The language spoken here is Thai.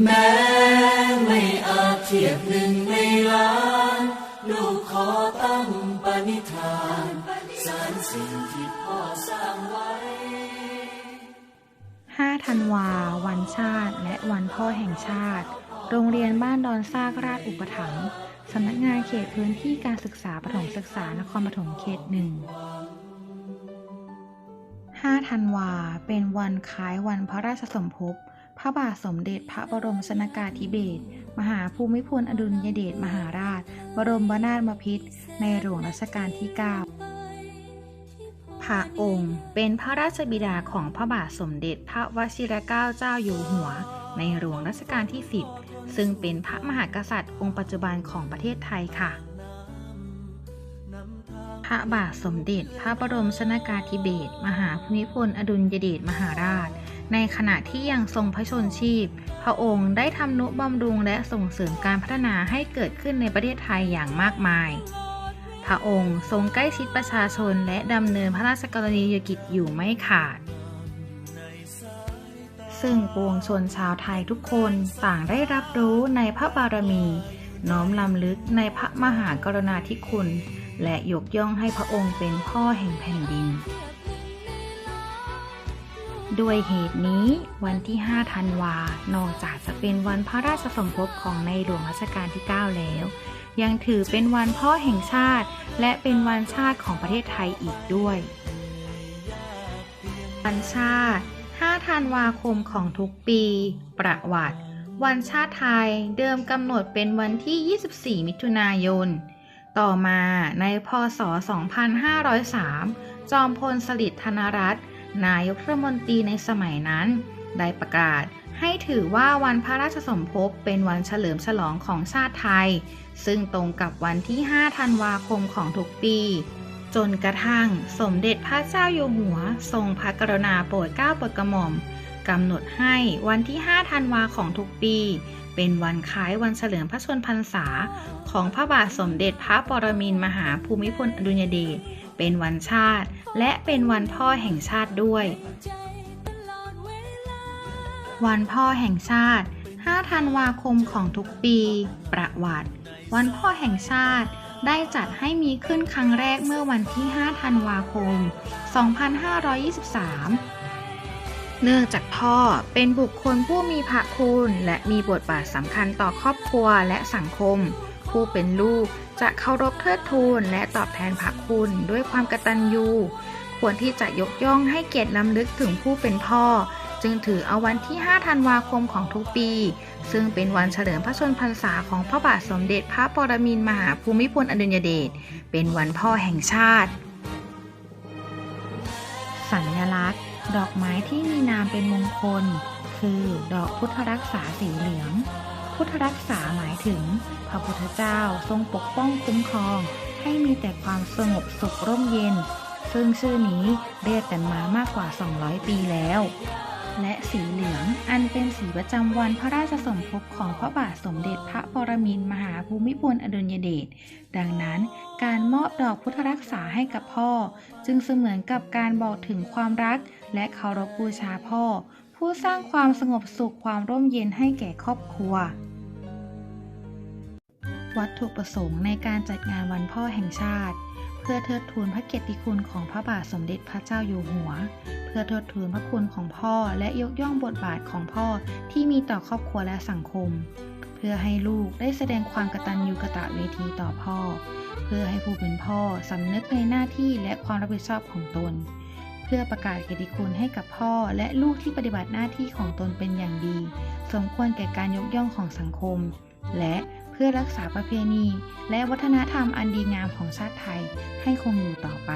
แม้ไม่อาจเทียบหนึ่งในล้านลูกขอตั้งปณิธานสารสิ่งที่พ่อสร้างไว้ 5 ธันวา วันชาติ และวันพ่อแห่งชาติ โรงเรียนบ้านดอนซากราชอุปถัมภ์สำนักงานเขตพื้นที่การศึกษาประถมศึกษานครปฐมเขตหนึ่ง 5 ธันวา เป็นวันคล้ายวันพระราชสมภพ ระบาทสมเด็จพระบรมชนากาธิเบศรมหาภูมิพลอดุลยเดชมหาราช บรมนาถบพิตรในหลวงรัชกาลที่ 9 พระองค์เป็นพระราชบิดาของพระบาทสมเด็จพระวชิรเกล้าเจ้าอยู่หัว ในหลวงรัชกาลที่ 10 ซึ่งเป็นพระมหากษัตริย์องค์ปัจจุบันของประเทศไทยค่ะ พระบาทสมเด็จพระบรมชนากาธิเบศรมหาภูมิพลอดุลยเดชมหาราช ในขณะที่ยังทรงพระชนชีพ พระองค์ได้ทำนุบำรุงและส่งเสริมการพัฒนาให้เกิดขึ้นในประเทศไทยอย่างมากมาย พระองค์ทรงใกล้ชิดประชาชนและดำเนินพระราชกรณียกิจอยู่ไม่ขาด ซึ่งปวงชนชาวไทยทุกคนต่างได้รับรู้ในพระบารมี น้อมลำลึกในพระมหากรณาธิคุณ และยกย่องให้พระองค์เป็นพ่อแห่งแผ่นดิน ด้วยเหตุนี้วันที่ 5 ธันวา นอกจากจะเป็นวันพระราชสมภพของในหลวงรัชกาลที่ 9 แล้ว ยังถือเป็นวันพ่อแห่งชาติ และเป็นวันชาติของประเทศไทยอีกด้วย วันชาติ 5 ธันวาคมของทุกปี ประวัติ วันชาติไทยเดิมกำหนดเป็นวันที่ 24 มิถุนายน ต่อมาในพศ 2503 จอมพลสฤษดิ์ธนรัตน์ นายกรัฐมนตรีในสมัยนั้น ได้ประกาศให้ถือว่าวันพระราชสมภพเป็นวันเฉลิมฉลองของชาติไทย ซึ่งตรงกับวันที่ 5 ธันวาคมของทุกปี จนกระทั่งสมเด็จพระเจ้าอยู่หัว ทรงพระกรุณาโปรดเกล้าโปรดกระหม่อมกำหนดให้วันที่ 5 ธันวาของทุกปี เป็นวันคล้ายวันเฉลิมพระชนมพรรษา ของพระบาทสมเด็จพระปรมินทรมหาภูมิพลอดุลยเดช เป็นวันชาติ และเป็นวันพ่อแห่งชาติด้วย วันพ่อแห่งชาติ 5 ธันวาคมของทุกปี ประวัติ วันพ่อแห่งชาติได้จัดให้มีขึ้นครั้งแรกเมื่อวันที่ 5 ธันวาคม 2523 เนื่องจากพ่อเป็นบุคคลผู้มีพระคุณ และมีบทบาทสำคัญต่อครอบครัวและสังคม ผู้เป็นลูกจะเคารพเทิดทูนและตอบแทนพระคุณด้วยความกตัญญู ควรที่จะยกย่องให้เกียรติล้ำลึกถึงผู้เป็นพ่อ จึงถือเอาวันที่ 5 ธันวาคมของทุกปี ซึ่งเป็นวันเฉลิมพระชนพรรษาของพระบาทสมเด็จพระปรมินทรมหาภูมิพลอดุลยเดช เป็นวันพ่อแห่งชาติ สัญลักษณ์ ดอกไม้ที่มีนามเป็นมงคล คือดอกพุทธรักษาสีเหลือง พุทธรักษาหมายถึง พระพุทธเจ้าทรงปกป้องคุ้มครอง ให้มีแต่ความสงบสุขร่มเย็น ซึ่งชื่อนี้เรียกกันมามากกว่า 200 ปีแล้ว และสีเหลืองอันเป็นสีประจำวันพระราชสมภพของพระบาทสมเด็จพระปรมินทรมหาภูมิพลอดุลยเดชดังนั้นการมอบดอกพุทธรักษาให้กับพ่อ จึงเสมือนกับการบอกถึงความรัก และเคารพบูชาพ่อผู้สร้างความสงบสุขความร่มเย็นให้แก่ครอบครัว วัตถุประสงค์ในการจัดงานวันพ่อแห่งชาติ เพื่อเทิดทูนพระเกียรติคุณของพระบาทสมเด็จพระเจ้าอยู่หัว เพื่อเทิดทูนพระคุณของพ่อและยกย่องบทบาทของพ่อที่มีต่อครอบครัวและสังคม เพื่อให้ลูกได้แสดงความกตัญญูกะตเวทีต่อพ่อ เพื่อให้ผู้เป็นพ่อสำนึกในหน้าที่และความรับผิดชอบของตน เพื่อประกาศเกียรติคุณให้กับพ่อและลูกที่ปฏิบัติหน้าที่ของตนเป็นอย่างดี สมควรแก่การยกย่องของสังคม และ พื่อรักษาประเพณี และวัฒนธรรมอันดีงามของชาติไทยให้คงอยู่ต่อไป